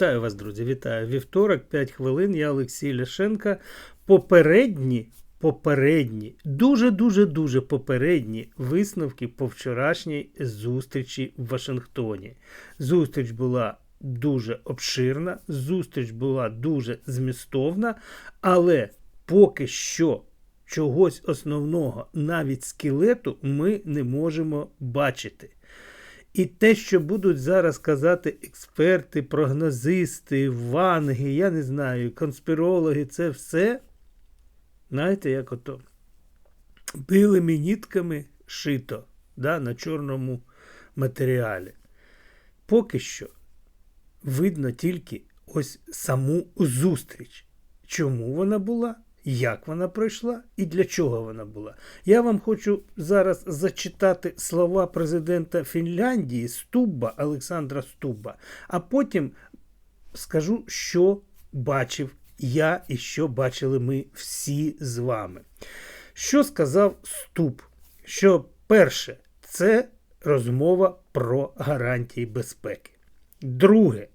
Вітаю вас, друзі! Вітаю! Вівторок, 5 хвилин. Я Олексій Ляшенка. Попередні, попередні, дуже-дуже дуже попередні висновки по вчорашній зустрічі в Вашингтоні. Зустріч була дуже обширна, зустріч була дуже змістовна, але поки що чогось основного, навіть скелету, ми не можемо бачити. І те, що будуть зараз казати експерти, прогнозисти, ванги, я не знаю, конспірологи, це все, знаєте, як ото билими нітками шито да, на чорному матеріалі. Поки що видно тільки ось саму зустріч. Чому вона була? Як вона пройшла і для чого вона була. Я вам хочу зараз зачитати слова президента Фінляндії Стубба Олександра Стубба, а потім скажу, що бачив я і що бачили ми всі з вами. Що сказав Стуб? Що перше, це розмова про гарантії безпеки. Друге,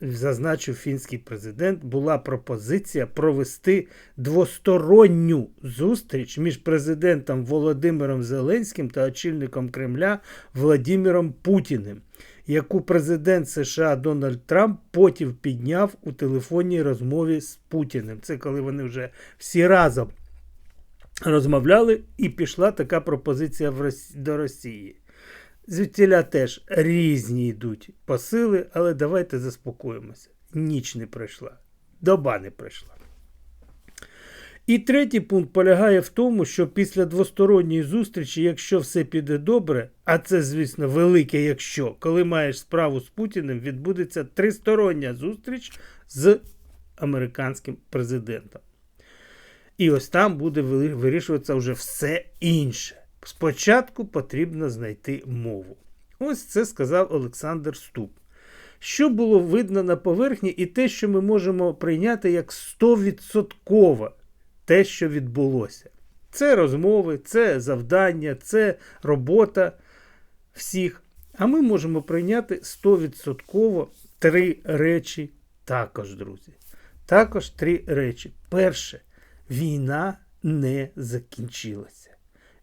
зазначив фінський президент, була пропозиція провести двосторонню зустріч між президентом Володимиром Зеленським та очільником Кремля Владимиром Путіним, яку президент США Дональд Трамп потім підняв у телефонній розмові з Путіним. Це коли вони вже всі разом розмовляли, і пішла така пропозиція до Росії. Звідтіля теж різні йдуть посили, але давайте заспокоїмося. Ніч не пройшла, доба не пройшла. І третій пункт полягає в тому, що після двосторонньої зустрічі, якщо все піде добре, а це, звісно, велике, якщо, коли маєш справу з Путіним, відбудеться тристороння зустріч з американським президентом. І ось там буде вирішуватися вже все інше. Спочатку потрібно знайти мову. Ось це сказав Олександр Ступ. Що було видно на поверхні, і те, що ми можемо прийняти як 100% те, що відбулося. Це розмови, це завдання, це робота всіх. А ми можемо прийняти 100% три речі також, друзі. Також три речі. Перше, війна не закінчилася.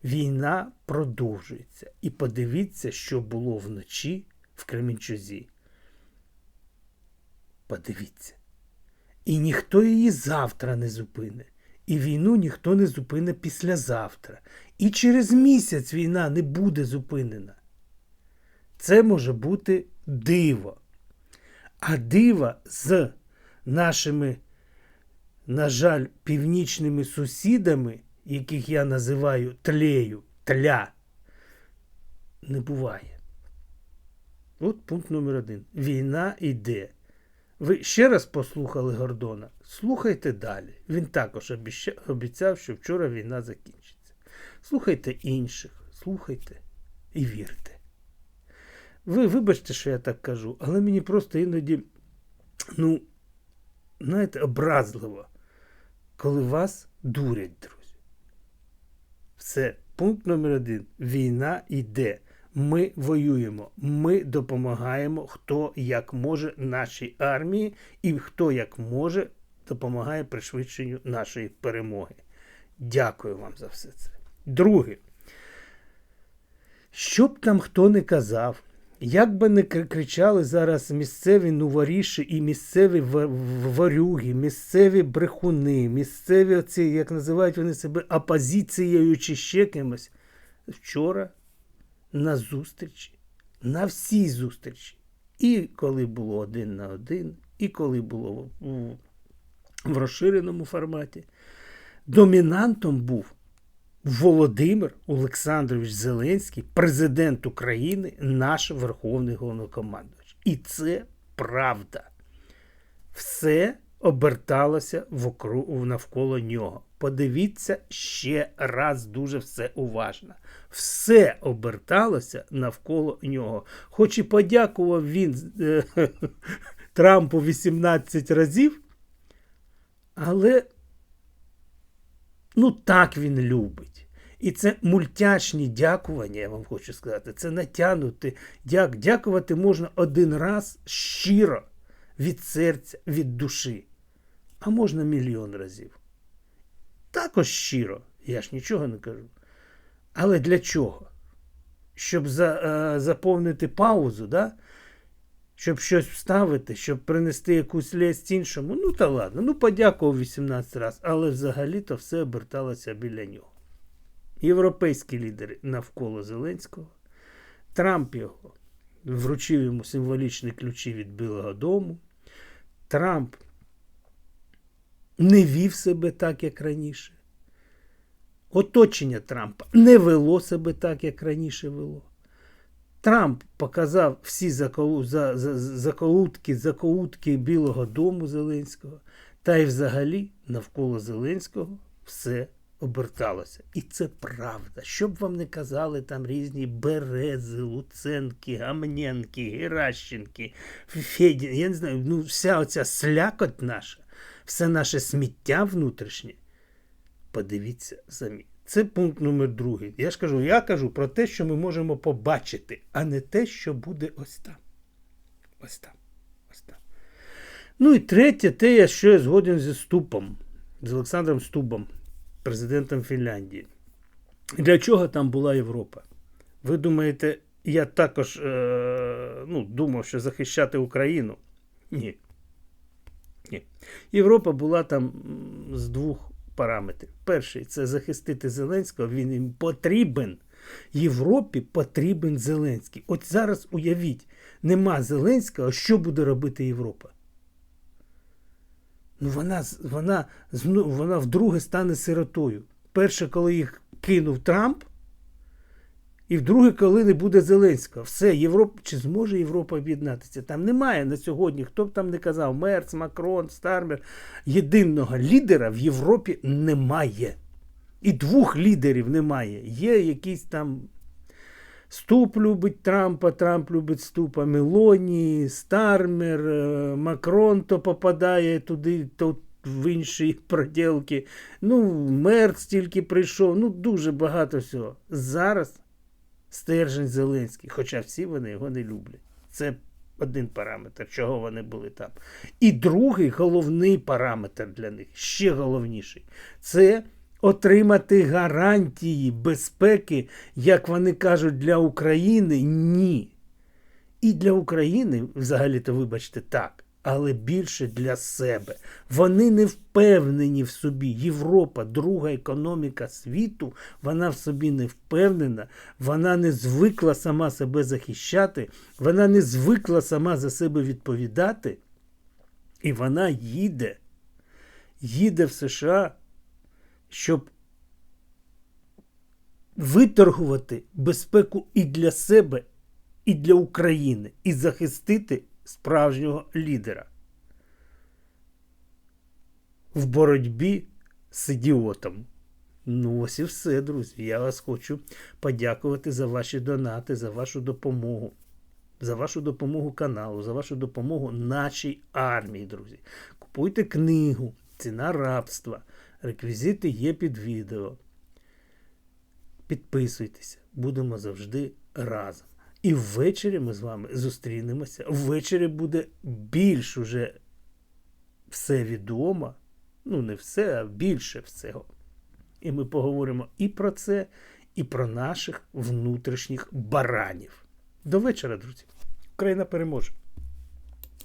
Війна продовжується. І подивіться, що було вночі в Кременчузі. Подивіться. І ніхто її завтра не зупине. І війну ніхто не зупине післязавтра. І через місяць війна не буде зупинена. Це може бути диво. А диво з нашими, на жаль, північними сусідами яких я називаю тлею, тля, не буває. От пункт номер один. Війна йде. Ви ще раз послухали Гордона? Слухайте далі. Він також обіцяв, що вчора війна закінчиться. Слухайте інших, слухайте і вірте. Ви вибачте, що я так кажу, але мені просто іноді, ну, знаєте, образливо, коли вас дурять, друзі. Все, пункт номер один. Війна йде. Ми воюємо, ми допомагаємо, хто як може нашій армії, і хто як може допомагає пришвидшенню нашої перемоги. Дякую вам за все це. Друге, що б там хто не казав, як би не кричали зараз місцеві нуворіші і місцеві варюги, місцеві брехуни, місцеві оці, як називають вони себе опозицією чи ще кимось, вчора на зустрічі, на всій зустрічі, і коли було один на один, і коли було в розширеному форматі, домінантом був Володимир Олександрович Зеленський, президент України, наш Верховний Головнокомандувач. І це правда. Все оберталося навколо нього. Подивіться ще раз дуже все уважно. Все оберталося навколо нього. Хоч і подякував він е, Трампу 18 разів, але Ну, так він любить. І це мультячні дякування, я вам хочу сказати. Це натягнути. Дяк. Дякувати можна один раз щиро від серця, від душі. А можна мільйон разів. Також щиро, я ж нічого не кажу. Але для чого? Щоб за, е, заповнити паузу, да? Щоб щось вставити, щоб принести якусь лесть іншому. Ну та ладно, ну подякував 18 разів, але взагалі-то все оберталося біля нього. Європейські лідери навколо Зеленського. Трамп його вручив йому символічні ключі від Білого Дому. Трамп не вів себе так, як раніше. Оточення Трампа не вело себе так, як раніше вело. Трамп показав всі заколу, закоутки Білого Дому Зеленського, та й взагалі навколо Зеленського все оберталося. І це правда. Щоб вам не казали там різні Берези, Луценки, Гамненки, Геращенки, Федін, я не знаю, ну вся оця слякоть наша, все наше сміття внутрішнє. Подивіться самі. Це пункт номер другий. Я ж кажу, я кажу про те, що ми можемо побачити, а не те, що буде ось там. Ось там. Ось там. Ну і третє, те, я що я згоден зі Ступом, з Олександром Стубом, президентом Фінляндії. Для чого там була Європа? Ви думаєте, я також е, ну, думав, що захищати Україну? Ні. Ні. Європа була там з двох параметрів. Перший це захистити Зеленського. Він їм потрібен. Європі потрібен Зеленський. От зараз уявіть, нема Зеленського, що буде робити Європа? Ну вона, вона, вона вдруге стане сиротою. Перше, коли їх кинув Трамп, і вдруге, коли не буде Зеленського. Все, Європа, чи зможе Європа об'єднатися? Там немає на сьогодні, хто б там не казав, Мерц, Макрон, Стармер. Єдиного лідера в Європі немає. І двох лідерів немає. Є якийсь там Ступ любить Трампа, Трамп любить Ступа, Мелоні, Стармер, е, Макрон то попадає туди, то в інші проділки. Ну, Мерц тільки прийшов. Ну, дуже багато всього. Зараз стержень Зеленський, хоча всі вони його не люблять. Це один параметр, чого вони були там. І другий головний параметр для них, ще головніший, це отримати гарантії безпеки, як вони кажуть, для України ні. І для України, взагалі-то, вибачте, так, але більше для себе. Вони не впевнені в собі. Європа, друга економіка світу, вона в собі не впевнена, вона не звикла сама себе захищати, вона не звикла сама за себе відповідати. І вона їде, їде в США, щоб виторгувати безпеку і для себе, і для України, і захистити справжнього лідера в боротьбі з ідіотом. Ну, ось і все, друзі. Я вас хочу подякувати за ваші донати, за вашу допомогу, за вашу допомогу каналу, за вашу допомогу нашій армії, друзі. Купуйте книгу, ціна рабства. Реквізити є під відео. Підписуйтеся, будемо завжди разом. І ввечері ми з вами зустрінемося. Ввечері буде більш уже все відомо. Ну, не все, а більше всього. І ми поговоримо і про це, і про наших внутрішніх баранів. До вечора, друзі. Україна переможе.